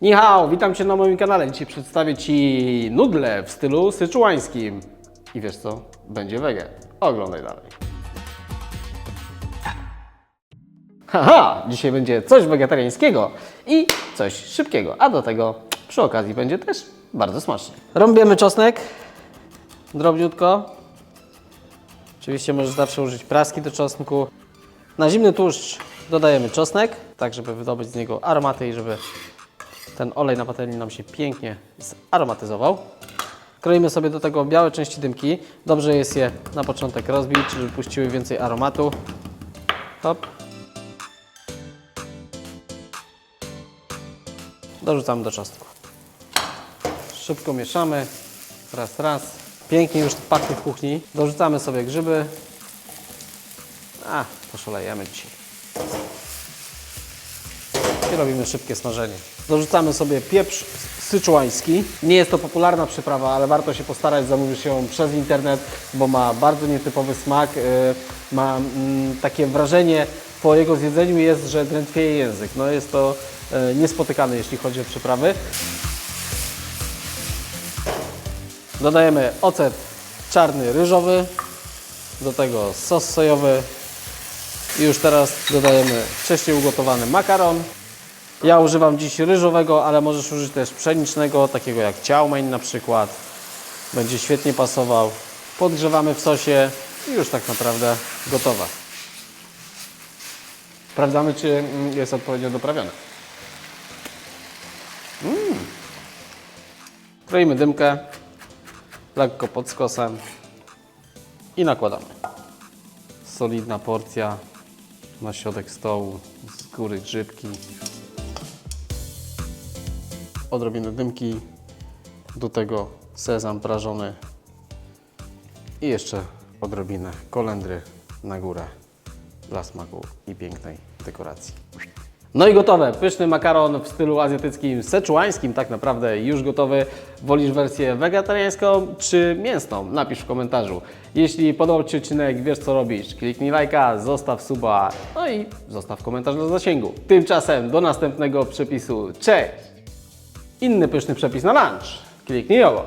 Ni hao, witam Cię na moim kanale. Dzisiaj przedstawię Ci nudle w stylu syczuańskim. I wiesz co? Będzie wege. Oglądaj dalej. Haha, dzisiaj będzie coś wegetariańskiego i coś szybkiego, a do tego przy okazji będzie też bardzo smacznie. Rąbiemy czosnek drobniutko. Oczywiście możesz zawsze użyć praski do czosnku. Na zimny tłuszcz dodajemy czosnek, tak żeby wydobyć z niego aromaty i żeby ten olej na patelni nam się pięknie zaromatyzował. Kroimy sobie do tego białe części dymki. Dobrze jest je na początek rozbić, żeby puściły więcej aromatu. Hop. Dorzucamy do czosnku. Szybko mieszamy. Raz, raz. Pięknie już pachnie w kuchni. Dorzucamy sobie grzyby. A, poszalejemy dzisiaj. I robimy szybkie smażenie. Dorzucamy sobie pieprz syczuański. Nie jest to popularna przyprawa, ale warto się postarać, zamówisz ją przez internet, bo ma bardzo nietypowy smak. yy, Ma mm, takie wrażenie po jego zjedzeniu jest, że drętwieje język. No jest to yy, niespotykane, jeśli chodzi o przyprawy. Dodajemy ocet czarny, ryżowy, do tego sos sojowy i już teraz dodajemy wcześniej ugotowany makaron. Ja używam dziś ryżowego, ale możesz użyć też pszenicznego, takiego jak ciao mein na przykład. Będzie świetnie pasował. Podgrzewamy w sosie i już tak naprawdę gotowa. Sprawdzamy, czy mm, jest odpowiednio doprawione. Mm. Kroimy dymkę, lekko pod skosem i nakładamy. Solidna porcja na środek stołu, z góry grzybki. Odrobinę dymki, do tego sezam prażony i jeszcze odrobinę kolendry na górę dla smaku i pięknej dekoracji. No i gotowe. Pyszny makaron w stylu azjatyckim, seczuańskim tak naprawdę już gotowy. Wolisz wersję wegetariańską czy mięsną? Napisz w komentarzu. Jeśli podobał Ci odcinek, wiesz co robisz. Kliknij lajka, zostaw suba, no i zostaw komentarz na zasięgu. Tymczasem do następnego przepisu. Cześć! Inny pyszny przepis na lunch. Kliknij obok.